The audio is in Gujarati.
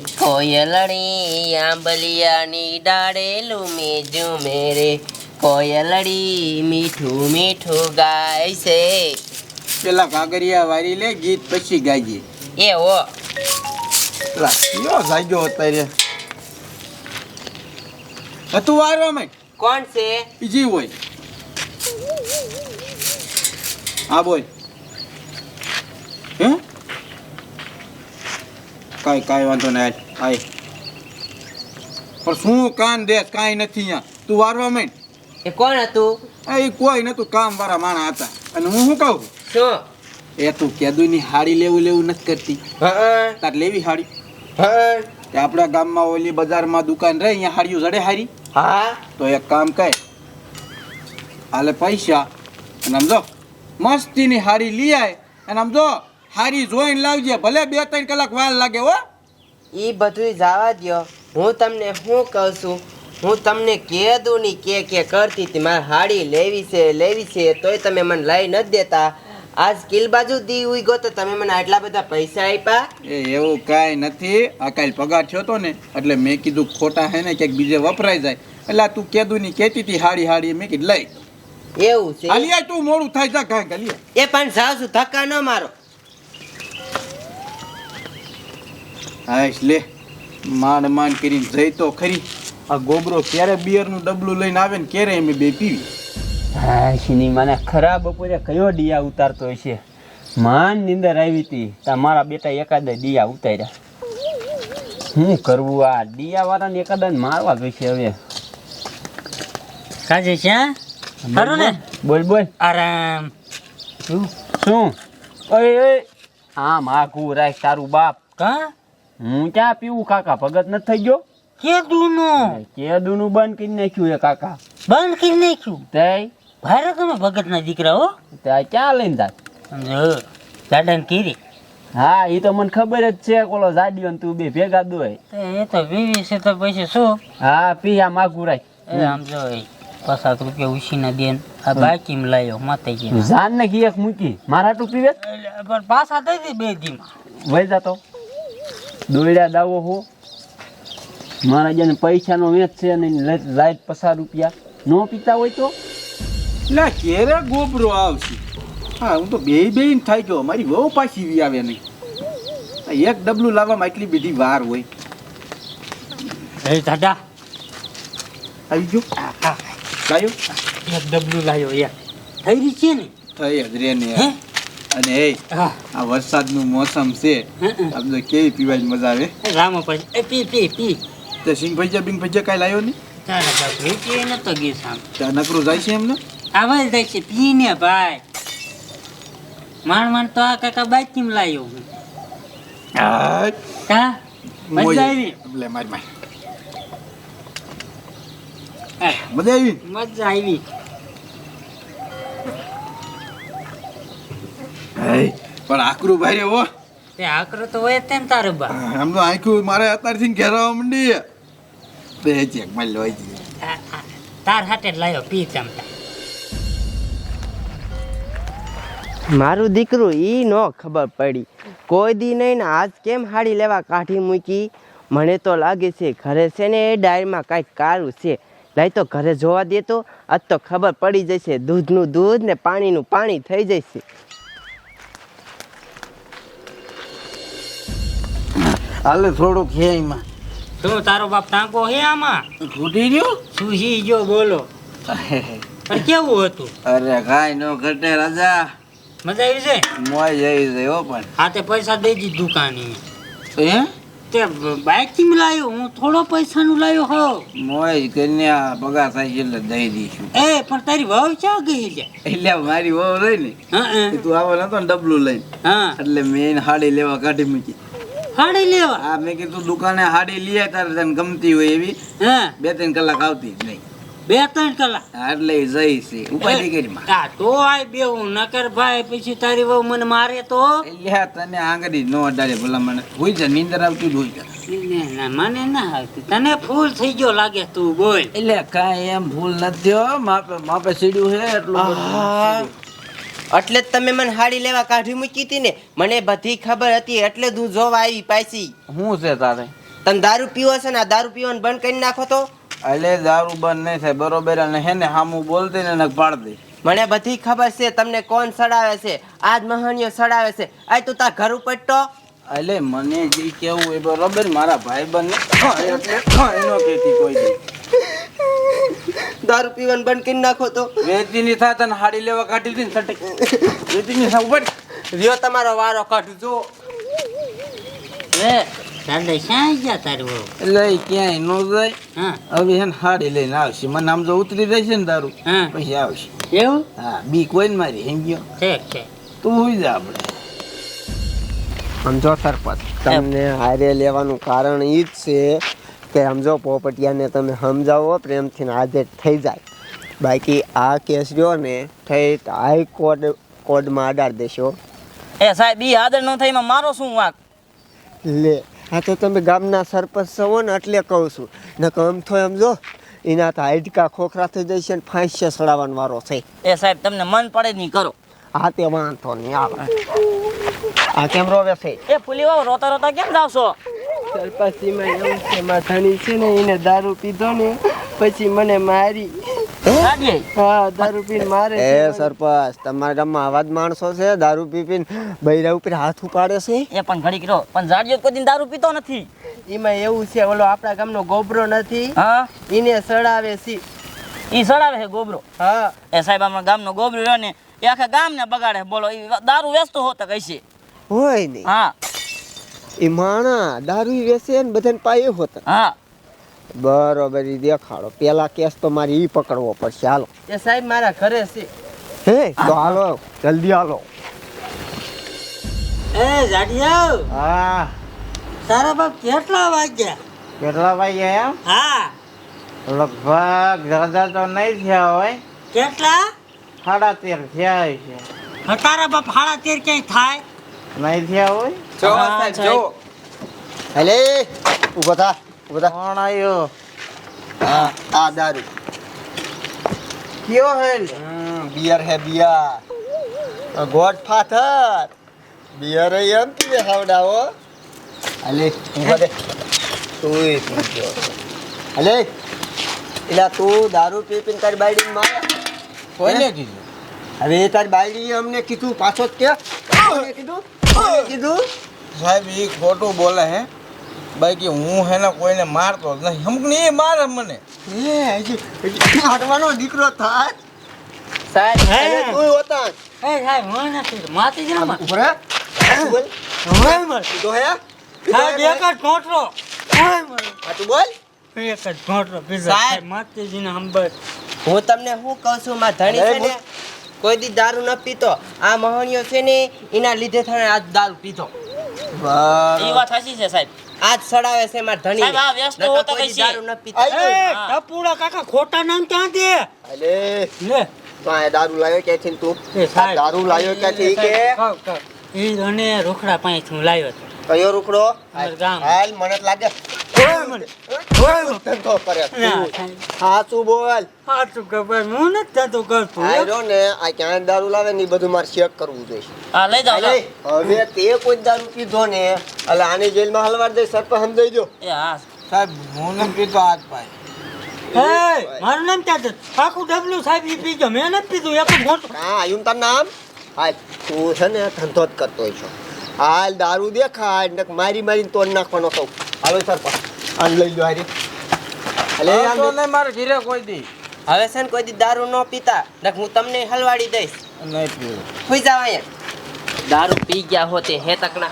કોયલડી આંબલિયાની ડાળેલું મેજું મેરે. કોયલડી મીઠું મીઠું ગાય છે. પેલા કાગરિયા વારી લે ગીત પછી ગાઈએ એ હો. પેલા કયો જાગ્યો અત્યારે? હતું વારવા માં કોણ છે? બીજી હોય. હા બોલ. કાંઈ કાંઈ વાંધો નહીં આય પણ શું કાન દેશ કાંઈ નથી અહીંયા. તું વારવા માંડ. એ કોણ હતું? એ કોઈ નતું કામ વાળા માણા હતા. અને હું શું કહું? શું? એ તું કેદુની હાડી લેવું લેવું નથી કરતી. તાર લેવી હાડી. હા. તે આપણા ગામમાં ઓલી બજારમાં દુકાન રહે અહીંયા હાડીઓ જડે હારી. હા. તો એક કામ કર. હાલે પૈસા અને સમજો મસ્તીની હાડી લઈ આય. અને આમ જો હારી જોઈને લાવજે ભલે બે ત્રણ કલાક વાર લાગે હો. એ બધું જવા દ્યો. હું તમને શું કહું છું? હું તમને કેદું ની કે કે કરતી હતી. મારે હાડી લેવી છે લેવી છે તોય તમે મને લઈ નથી દેતા. આજ કિલ બાજુ દી ઉઈ ગયો તો તમે મને આટલા બધા પૈસા આપ્યા? એ એવું કાંઈ નથી. આ કાલ પગાર થયો તો ને એટલે મેં કીધું ખોટા હે ને ક્યાંક બીજે વપરાઈ જાય. એટલે તું કેદું ની કહેતી હતી હાડી હાડી મેં કીધું લઈ. એવું છે? અલિયા તું મોડું થાય જા કાંઈ અલિયા એ પણ સાસુ ધક્કા ન મારો. હાશ લે. માંડ માંડ કરીને જઈ તો ખરી. આ ગોબરો ક્યારે બિયરનું ડબલું લઈને આવે ને ક્યારે એમ બે પીવી? હા શિની મને ખરાબ બપોરે કયો ડિયા ઉતારતો હશે? માન નીંદર આવી હતી તમારા મારા બેટા એકાદ ડિયા ઉતાર્યા. શું કરવું આ? ડિયા વાળાને એકાદ મારવા જોઈશે હવે. કાજે છે ખરું ને? બોલ બોલ. આરામ. શું? શું? ઓય ઓય આમ આખું રાખ તારું બાપ. કા? હું ક્યાં પીવું કાકા? ભગત નથી થઈ ગયો? કેદું નું કેદુનું બંધ કરી નાખ્યું એ કાકા. બંધ કરી નાખ્યું? તે ભારે તમે ભગત ના દીકરા હો? તે ક્યાં લઈને તા સમજો ગાર્ડન કીરી. હા એ તો મને ખબર જ છે કોલો જાડિયો ને તું બે ભેગા દોય એ. તો પીવી છે તો પછી શું? હા પી આ માગું રાખ. સમજો એ પચાસ રૂપિયા ઉછીના દેન. આ બાકી લાયો માતે જાન ને ઘી એક મૂકી. મારા ટુ પીવે? પણ પાછા દઈ દે બે ધીમા. વહી જાતો દોડ્યા દાવો હો. મારા જેને પૈસાનો વેચ છે અને લાઈટ પચાસ રૂપિયા. નો પીતા હોય તો? ના ક્યારે ગોબરો આવશે? હા હું તો બે બે થાય ગયો. મારી વહુ પાછી વી આવે નહીં. એક ડબલું લાવવામાં એટલી બધી વાર હોય. એ દાદા. આવી ગયો? લાયો? એક ડબલું લાયો એક. થઈ રહી છે ને? થઈ જ રે ને હે? અને એ આ વરસાદનું મોસમ છે આમ તો કેવી પીવાની મજા આવે? રામો એ પી પી પી. તે સિંગ ભજીયા બિંગ ભજીયા કાંઈ લાવ્યો નહીં? તારા બાપ વેચી નતો ગયો સામ. ત્યાં નકરું જાય છે એમને? આવાજ થાય છે પીને ભાઈ. માંડ માણ તો આ કાકા બાઈક લાયો હું. કા મજા આવી? લે માર માર. મજા આવી? મજા આવી. હે પણ આકરું ભાઈ હો. તે આકરું તો હોય તેમ તારું બા. આમ તો આખું મારે અત્યારથી ઘેરાવા માંડી. બે ચેકમાં લો આ- આ, તાર હાટે લાયો પી ચમતા મારું દીકરું ઈ નો ખબર પડી. કોઈ દી નહીં ને આજ કેમ હાડી લેવા કાઢી મૂકી? મને તો લાગે છે ઘરે છે ને એ ડાયરમાં કાંઈક કારું છે. લાઈ તો ઘરે જોવા દે તો આજ તો ખબર પડી જશે. દૂધનું દૂધ ને પાણીનું પાણી થઈ જશે. હાલે થોડુંક છે એમાં. તો તારો બાપ ટાંકો હે આમાં? ફૂટી ગયો હી જો બોલો. પણ કેવું હતું? અરે કાંઈ નો ઘટે રાજા. મજા આવી છે મોય જઈ છે હો પણ. હા તે પૈસા દઈ દી દુકાને. હે? તે બાઇકથી લાયો હું થોડો પૈસાનું લાયો હો મોય કન્યા પગાર થાય એટલે દઈ દઈશું. એ પણ તારી વહુ ક્યાં ગઈ છે? એટલે મારી વહુ રહી ને હા તું આવો નતો ને ડબલું લઈને. હા. એટલે મેં હાડી લેવા કાઢી મૂકી. હાડી લેવા આ મેં કીધું દુકાને હાડી લઈએ તારે તને ગમતી હોય એવી. હા. બે ત્રણ કલાક આવતી જ નહીં. બે ત્રણ કલાક. હા, એટલે જઈ છે ઉપાય કરી માં આ તો આય બે હું નકર ભાઈ પછી તારી વહુ મને મારે તો. લ્યા તને આંગળી નો અડાડે ભલા મને હોય છે નીંદર આવતી હોય છે. મને ના આવતી. તને ફૂલ થઈ ગયો લાગે તું બોલ. એટલે કાંઈ એમ ભૂલ નથી હો માપે માપે સીડ્યું છે એટલું બધું. એટલે જ તમે મને હાડી લેવા કાઢી મૂકી હતી ને મને બધી ખબર હતી એટલે જ હું જોવા આવી પાછી. શું છે તારે? તમે દારૂ પીવો છે ને આ દારૂ પીવાનું બંધ કરી નાખો તો. એટલે દારૂ બંધ નહીં થાય બરોબર અને હે ને હામું બોલતી ને પાડી પાડ દે. મને બધી ખબર છે તમને કોણ સડાવે છે આજ મહાનીઓ સડાવે છે. આ તું તાર ઘર ઉપર તો. એટલે મને જે કેવું એ બરોબર મારા ભાઈ બંધ એનો કેતી કોઈ દી. દારૂ પીવાનું બંધ કરી નાખો તો. વેચી ની થાય તને હાડી લેવા કાઢી દીધી સટક વેચી ની થાય ઉપર રિયો તમારો વારો કાઢજો એ દાદા ક્યાં ગયા તારું વહુ? ક્યાંય નો જાય. હવે હે હાડી લઈને આવશે. મને આમ જો ઉતરી જશે ને દારૂ. પછી આવશે. એવું? હા બી કોઈ મારી હેમ ગયો. ઠીક છે તું હુઈ જા આપણે. સમજો સરપંચ તમને હારે લેવાનું કારણ ઈ જ છે કે સમજો પોપટિયાને તમે સમજાવો પ્રેમથી આજે થઈ જાય. બાકી આ કેસ જો ને થઈ હાઈ કોર્ટ કોર્ટમાં આડાર દેશો. એ સાહેબ ઈ આદર ન થઈ મારો શું વાંક? લે આ તો તમે ગામના સરપંચ છો ને એટલે કહું છું. ને આમ તો એમ જો એના તો હાઈડકા ખોખરા થઈ જાય છે ને ફાંસી સડાવવાનો વારો છે. એ સાહેબ તમને મન પડે નહીં કરો. હા તે વાંધો નહીં આવે. આ કેમ રોવે છે? એ ફૂલી વાવ રોતા રોતા કેમ જાવ છો સરપંચીમાં એવું છે માથાની છે ને એને દારૂ પીધો ને પછી મને મારી. હા? દારૂ પીને મારે એ સરપંચ તમારા ગામમાં આવા જ માણસો છે દારૂ પી પીને બૈરા ઉપર હાથ ઉપાડે છે? એ પણ ઘડી કર્યો પણ જાડિયો કોઈ દિન દારૂ પીતો નથી. એમાં એવું છે ઓલો આપણા ગામનો ગોબરો નથી. હા? એને સડાવે છે. ઈ સડાવે છે ગોબરો? હા. એ સાહેબ ગામનો ગોબરો રહ્યો ને એ આખા ગામને બગાડે બોલો ઈ દારૂ વેચતો હોતો કઈ છે હોય નહીં હા. એ માણા દારૂ વેસે ને બધાને પાયે હોતા. હા. બરોબર ઈ દેખાડો. પેલા કેસ તો મારે ઈ પકડવો પડશે. હાલો. એ સાહેબ મારા ઘરે છે. હે તો હાલો જલ્દી હાલો. એ જાડિયો હા. તારા બાપ કેટલા વાગ્યા? કેટલા વાગ્યા એમ? હા. લગભગ દાદા તો નહીં થયા હોય. કેટલા? સાડા તેર થયા છે હા, તારા બાપ હાડા તેર ક્યાંય થાય? નહીં થયા હોય? જો સાહેબ. જો. હેલે ઊભો થા ઊભો થા. કોણ આવ્યો હા આ દારૂ. કયો હે બિયર હે બિયર. ગોડ ફાધર બિયર એમ હાવડાવો અલે ઊભો દે તું અલે એલા તું દારૂ પી પીને તારી બાયડી મારે. કોઈને કીધું? હવે તારી બાયડી અમને કીધું પાછો જ કે. કીધું? કીધું? સાહેબ એ ખોટું બોલે હે. બાકી હું હે ને કોઈને મારતો જ નહીં. અમુક નહીં માર મારે મને. હાટવાનો દીકરો થાય. સાહેબ તું હોતા એ સાહેબ હું નથી માતી જ ના ઉપર હે? બોલ. તો હે? સાહેબ એક જ ઘોંટરો આ તું બોલ. એક જ ઘોંટરો સાહેબ. સાહેબ માતાજીને હંબર હું તમને શું કહું છું? માં ધણી છે ને કોઈ દી દારૂ ન પીતો. આ મહણિયો છે ને એના લીધે થઈને આજ દારૂ પીતો એ વાત સાચી છે સાહેબ. આજ સડાવે છે માર ધણી સાહેબ, આ વ્યસ્ત હોતા કઈ છે? દારૂ ન પીતો. એ ટપુડા કાકા ખોટા નામ ક્યાં દે અલે લે. તો આ દારૂ લાવ્યો ક્યાંથી તું? સાહેબ. દારૂ લાવ્યો ક્યાંથી? કે. ઈ અને રોકડા પાંચ હું લાવ્યો હતો. કયો રોકડો હાલ મને ગામ. હાલ મને જ ધંધો કરે તું. સાચું બોલ. સાચું કે ભાઈ હું નથી થતો કરતો આ ને આ ક્યાં દારૂ લાવે ને એ બધું મારે ચેક કરવું જોઈએ. હા લઈ જાઓ હવે તે કોઈ દારૂ પીધો ને એટલે આને જેલમાં હલવાડ દે સરપંચ સમજાઈ દો સાહેબ હું ને પીતો હાથ પાય મારું નામ ક્યાં આખું ડબલું સાહેબ ઈ પીજો મેં નથી પીધું એક જ હા આયું તાર નામ? હાલ તું છે ને ધંધો જ કરતો હોય છો. હાલ દારૂ દેખાય ને મારી મારીને તોડ નાખવાનો સૌ હાલો સરપંચ. આન લઈ લો હારી. અલે આ તો મારે ઘીરે કોઈ દી. હવે છે ને કોઈ દી દારૂ ન પીતા ને હું તમને હલવાડી દઈશ. નહીં પીવું. સુઈ જાવ અહીંયા. દારૂ પી ગયા હોતે હે તકના